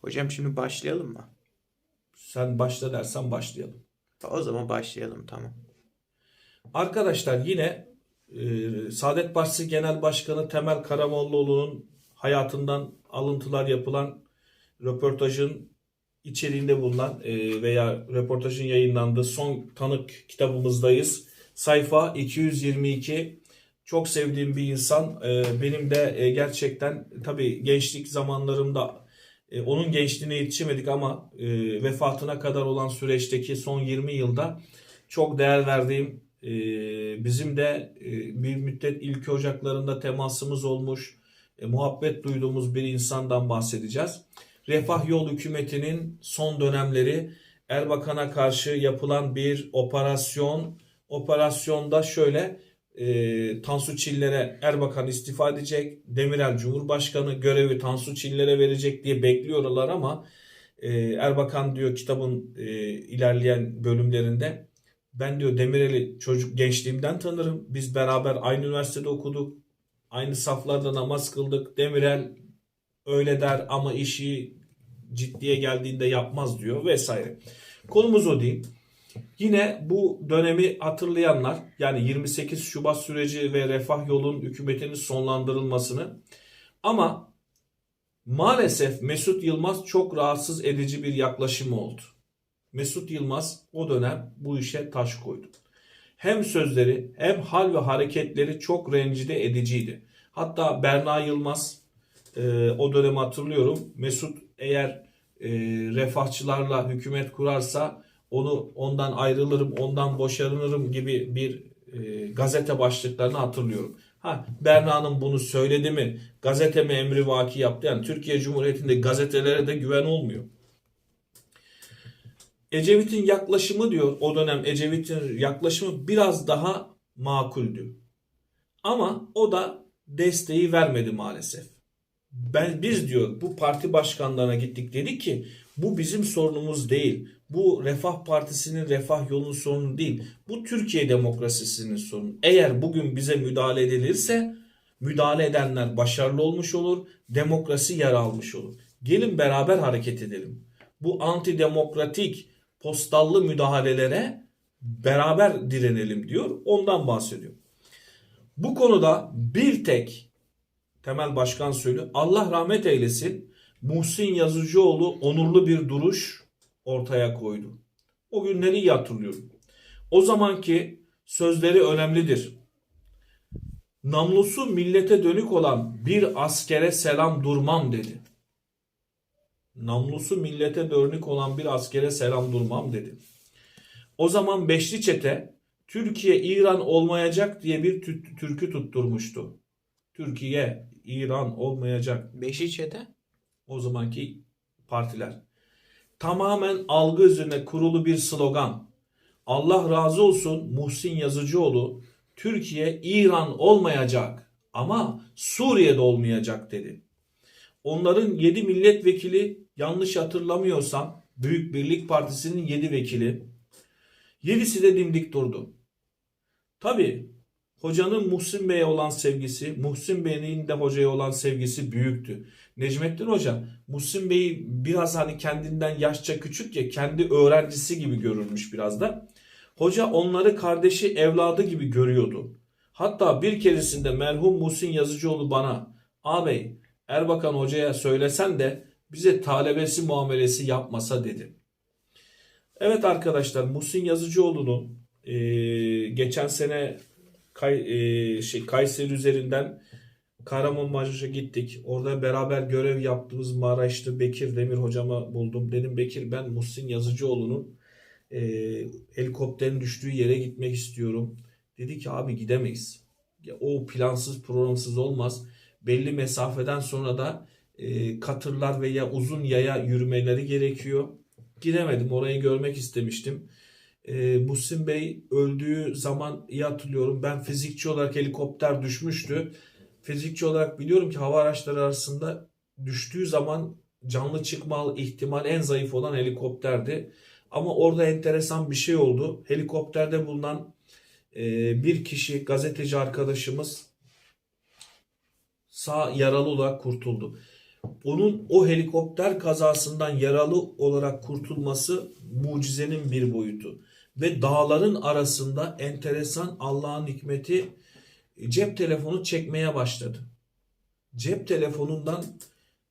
Hocam şimdi başlayalım mı? Sen başla dersen başlayalım. O zaman başlayalım tamam. Arkadaşlar yine e, Saadet Partisi Genel Başkanı Temel Karamollaoğlu'nun hayatından alıntılar yapılan röportajın içeriğinde bulunan e, veya röportajın yayınlandığı son tanık kitabımızdayız. Sayfa 222. Çok sevdiğim bir insan. E, benim de e, gerçekten tabii gençlik zamanlarımda e, onun gençliğine yetişemedik ama e, vefatına kadar olan süreçteki son 20 yılda çok değer verdiğim e, bizim de e, bir müddet ilk ocaklarında temasımız olmuş, e, muhabbet duyduğumuz bir insandan bahsedeceğiz. Refah Yol hükümetinin son dönemleri Erbakan'a karşı yapılan bir operasyon. Operasyonda şöyle e, Tansu Çiller'e Erbakan istifa edecek, Demirel Cumhurbaşkanı görevi Tansu Çiller'e verecek diye bekliyorlar ama e, Erbakan diyor kitabın e, ilerleyen bölümlerinde ben diyor Demirel'i çocuk gençliğimden tanırım. Biz beraber aynı üniversitede okuduk. Aynı saflarda namaz kıldık. Demirel öyle der ama işi ciddiye geldiğinde yapmaz diyor vesaire. Konumuz o değil. Yine bu dönemi hatırlayanlar yani 28 Şubat süreci ve Refah Yol'un hükümetinin sonlandırılmasını ama maalesef Mesut Yılmaz çok rahatsız edici bir yaklaşımı oldu. Mesut Yılmaz o dönem bu işe taş koydu. Hem sözleri hem hal ve hareketleri çok rencide ediciydi. Hatta Berna Yılmaz e, o dönemi hatırlıyorum. Mesut eğer e, refahçılarla hükümet kurarsa onu ondan ayrılırım, ondan boşanırım gibi bir e, gazete başlıklarını hatırlıyorum. Ha Berna'nın bunu söyledi mi? Gazete mi emri vaki yaptı? Yani Türkiye Cumhuriyeti'nde gazetelere de güven olmuyor. Ecevit'in yaklaşımı diyor o dönem Ecevit'in yaklaşımı biraz daha makuldü. Ama o da desteği vermedi maalesef. Ben biz diyor bu parti başkanlarına gittik dedik ki bu bizim sorunumuz değil. Bu Refah Partisi'nin refah yolunun sorunu değil. Bu Türkiye demokrasisinin sorunu. Eğer bugün bize müdahale edilirse müdahale edenler başarılı olmuş olur. Demokrasi yer almış olur. Gelin beraber hareket edelim. Bu antidemokratik postallı müdahalelere beraber direnelim diyor. Ondan bahsediyor. Bu konuda bir tek Temel Başkan söylüyor. Allah rahmet eylesin. Muhsin Yazıcıoğlu onurlu bir duruş ortaya koydu. O günleri iyi hatırlıyorum. O zamanki sözleri önemlidir. Namlusu millete dönük olan bir askere selam durmam dedi. Namlusu millete dönük olan bir askere selam durmam dedi. O zaman Beşli Çete Türkiye İran olmayacak diye bir tü- türkü tutturmuştu. Türkiye İran olmayacak Beşi çete? o zamanki partiler. Tamamen algı üzerine kurulu bir slogan. Allah razı olsun Muhsin Yazıcıoğlu Türkiye İran olmayacak ama Suriye'de olmayacak dedi. Onların 7 milletvekili yanlış hatırlamıyorsam Büyük Birlik Partisi'nin 7 vekili. 7'si de dimdik durdu. Tabi hocanın Muhsin Bey'e olan sevgisi, Muhsin Bey'in de hocaya olan sevgisi büyüktü. Necmettin Hoca Muhsin Bey'i biraz hani kendinden yaşça küçük ya kendi öğrencisi gibi görülmüş biraz da. Hoca onları kardeşi evladı gibi görüyordu. Hatta bir keresinde merhum Muhsin Yazıcıoğlu bana ağabey Erbakan Hoca'ya söylesen de bize talebesi muamelesi yapmasa dedi. Evet arkadaşlar Muhsin Yazıcıoğlu'nun eee, geçen sene Kay, eee, şey, Kayseri üzerinden Kahramanmaraş'a gittik. Orada beraber görev yaptığımız Maraşlı Bekir Demir hocama buldum. Dedim Bekir ben Muhsin Yazıcıoğlu'nun eee helikopterin düştüğü yere gitmek istiyorum. Dedi ki abi gidemeyiz. Ya, o plansız programsız olmaz. Belli mesafeden sonra da eee, katırlar veya uzun yaya yürümeleri gerekiyor. Gidemedim. Orayı görmek istemiştim. Ee, Muhsin Bey öldüğü zaman iyi hatırlıyorum. Ben fizikçi olarak helikopter düşmüştü. Fizikçi olarak biliyorum ki hava araçları arasında düştüğü zaman canlı çıkma ihtimal en zayıf olan helikopterdi. Ama orada enteresan bir şey oldu. Helikopterde bulunan e, bir kişi gazeteci arkadaşımız sağ yaralı olarak kurtuldu. Onun o helikopter kazasından yaralı olarak kurtulması mucizenin bir boyutu. Ve dağların arasında enteresan Allah'ın hikmeti cep telefonu çekmeye başladı. Cep telefonundan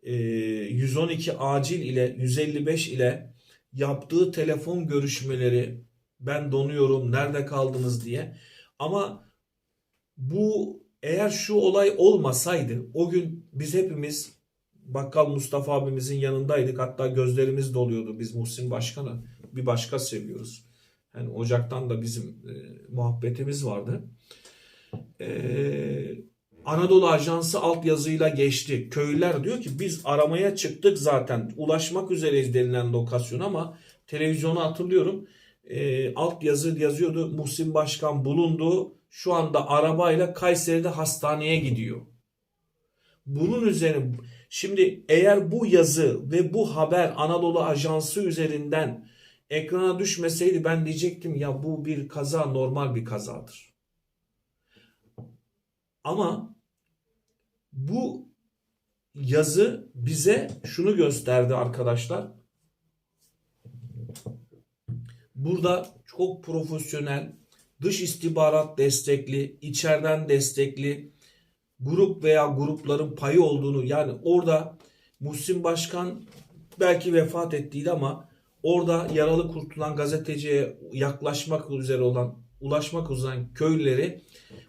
e, 112 acil ile 155 ile yaptığı telefon görüşmeleri ben donuyorum nerede kaldınız diye ama bu eğer şu olay olmasaydı o gün biz hepimiz Bakkal Mustafa abimizin yanındaydık. Hatta gözlerimiz doluyordu biz Muhsin Başkan'ı bir başka seviyoruz. Yani Ocak'tan da bizim e, muhabbetimiz vardı. E, Anadolu Ajansı altyazıyla geçti. Köylüler diyor ki biz aramaya çıktık zaten. Ulaşmak üzereyiz denilen lokasyon ama televizyonu hatırlıyorum. E, altyazı yazıyordu. Muhsin Başkan bulundu. Şu anda arabayla Kayseri'de hastaneye gidiyor. Bunun üzerine şimdi eğer bu yazı ve bu haber Anadolu Ajansı üzerinden ekrana düşmeseydi ben diyecektim ya bu bir kaza normal bir kazadır. Ama bu yazı bize şunu gösterdi arkadaşlar. Burada çok profesyonel, dış istihbarat destekli, içeriden destekli grup veya grupların payı olduğunu yani orada Muhsin Başkan belki vefat ettiydi ama orada yaralı kurtulan gazeteciye yaklaşmak üzere olan ulaşmak üzere köylüleri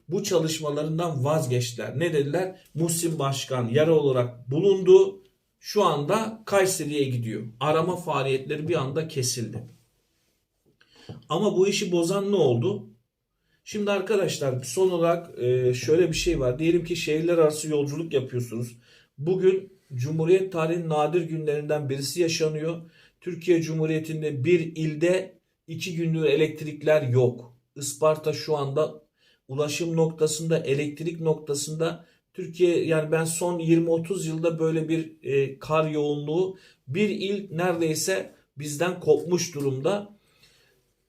bu çalışmalarından vazgeçtiler. Ne dediler? Muhsin Başkan yara olarak bulundu. Şu anda Kayseri'ye gidiyor. Arama faaliyetleri bir anda kesildi. Ama bu işi bozan ne oldu? Şimdi arkadaşlar son olarak e, şöyle bir şey var. Diyelim ki şehirler arası yolculuk yapıyorsunuz. Bugün Cumhuriyet tarihinin nadir günlerinden birisi yaşanıyor. Türkiye Cumhuriyeti'nde bir ilde iki gündür elektrikler yok. Isparta şu anda ulaşım noktasında, elektrik noktasında Türkiye yani ben son 20-30 yılda böyle bir e, kar yoğunluğu bir il neredeyse bizden kopmuş durumda.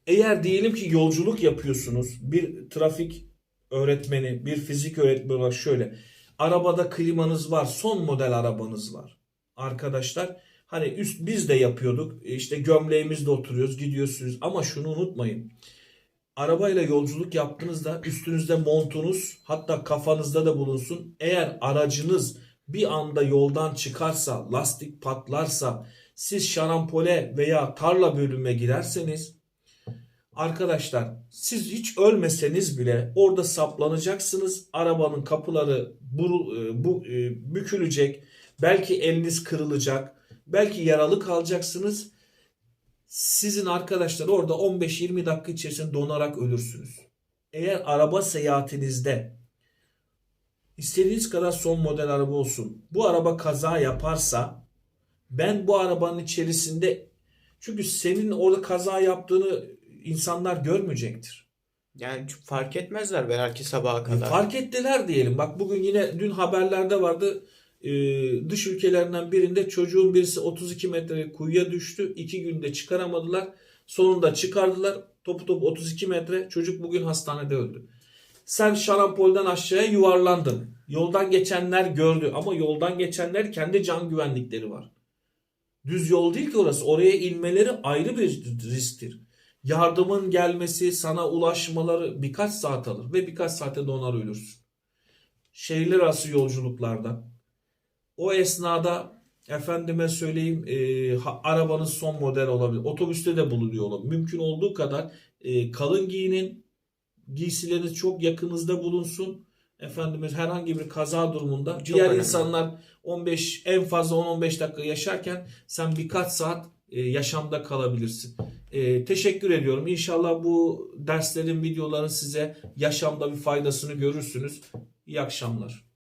Eğer diyelim ki yolculuk yapıyorsunuz bir trafik öğretmeni, bir fizik öğretmeni olarak şöyle. Arabada klimanız var, son model arabanız var. Arkadaşlar hani üst biz de yapıyorduk. işte gömleğimizde oturuyoruz, gidiyorsunuz ama şunu unutmayın. Arabayla yolculuk yaptığınızda üstünüzde montunuz hatta kafanızda da bulunsun. Eğer aracınız bir anda yoldan çıkarsa, lastik patlarsa, siz şarampole veya tarla bölüme girerseniz Arkadaşlar siz hiç ölmeseniz bile orada saplanacaksınız. Arabanın kapıları bu, bu e, bükülecek. Belki eliniz kırılacak. Belki yaralı kalacaksınız. Sizin arkadaşlar orada 15-20 dakika içerisinde donarak ölürsünüz. Eğer araba seyahatinizde istediğiniz kadar son model araba olsun. Bu araba kaza yaparsa ben bu arabanın içerisinde çünkü senin orada kaza yaptığını insanlar görmeyecektir. Yani fark etmezler belki sabaha kadar. Fark ettiler diyelim. Bak bugün yine dün haberlerde vardı. Ee, dış ülkelerinden birinde çocuğun birisi 32 metre kuyuya düştü. İki günde çıkaramadılar. Sonunda çıkardılar. Topu topu 32 metre. Çocuk bugün hastanede öldü. Sen şarampolden aşağıya yuvarlandın. Yoldan geçenler gördü. Ama yoldan geçenler kendi can güvenlikleri var. Düz yol değil ki orası. Oraya inmeleri ayrı bir risktir yardımın gelmesi, sana ulaşmaları birkaç saat alır ve birkaç saate donar ölürsün. Şehirler arası yolculuklarda o esnada efendime söyleyeyim e, ha, arabanın son model olabilir. Otobüste de bulunuyor olabilir. Mümkün olduğu kadar e, kalın giyinin giysileriniz çok yakınızda bulunsun. Efendimiz herhangi bir kaza durumunda Çok diğer önemli. insanlar 15 en fazla 10-15 dakika yaşarken sen birkaç saat yaşamda kalabilirsin. E, teşekkür ediyorum. İnşallah bu derslerin, videoların size yaşamda bir faydasını görürsünüz. İyi akşamlar.